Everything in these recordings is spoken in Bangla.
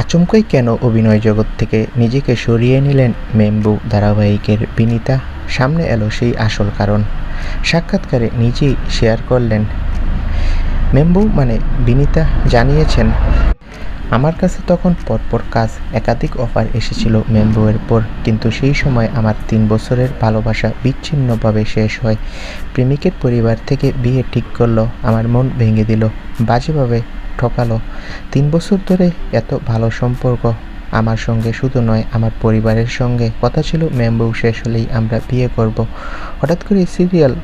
আচমকাই কেন অভিনয় জগৎ থেকে নিজেকে সরিয়ে নিলেন মেম্বু ধারাবাহিকের বিনীতা? সামনে এলো সেই আসল কারণ। সাক্ষাৎকারে নিজেই শেয়ার করলেন, মেম্বু মানে বিনীতা জানিয়েছেন, আমার কাছে তখন পরপর কাজ, একাধিক অফার এসেছিল মেম্বুয়ের পর কিন্তু সেই সময় আমার তিন বছরের ভালোবাসা বিচ্ছিন্নভাবে শেষ হয়। প্রেমিকের পরিবার থেকে বিয়ে ঠিক করল, আমার মন ভেঙে দিল। বাজেভাবে ঠকালো। তিন বছর ধরে এত ভালো সম্পর্ক। আমার সঙ্গে শুধু নয়, আমার পরিবারের সঙ্গে। কথা ছিল মেম্বু শেষ হলেই আমরা বিয়ে করব। হঠাৎ করে সিরিয়াল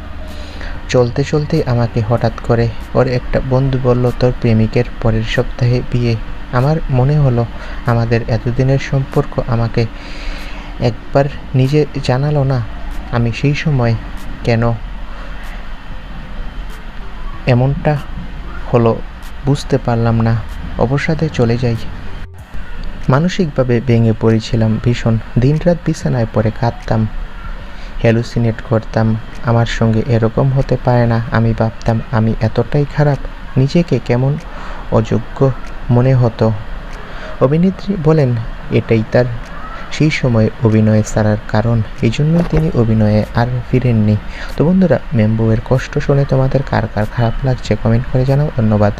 চলতে চলতেই আমাকে হঠাৎ করে ওর একটা বন্ধু বলল, তোর প্রেমিকের পরের সপ্তাহে বিয়ে। আমার মনে হলো, আমাদের এতদিনের সম্পর্ক আমাকে একবার নিজে জানালো না। আমি সেই সময় কেন এমনটা হলো বুঝতে পারলাম না। অবসাদে চলে যাই। মানসিকভাবে ভেঙে পড়েছিলাম ভীষণ। দিনরাত বিছানায় পড়ে কাঁদতাম। হ্যালুসিনেট করতাম। আমার সঙ্গে এরকম হতে পারে না, আমি ভাবতাম, আমি এতটাই খারাপ, নিজেকে কেমন অযোগ্য মনে হতো। অভিনেত্রী বলেন, এটাই তার সেই সময় অভিনয়ে ছাড়ার কারণ। এই জন্যই তিনি অভিনয়ে আর ফিরেননি। তো বন্ধুরা মেম্বুয়ের কষ্ট শুনে তোমাদের কার কার খারাপ লাগছে কমেন্ট করে জানাও। ধন্যবাদ।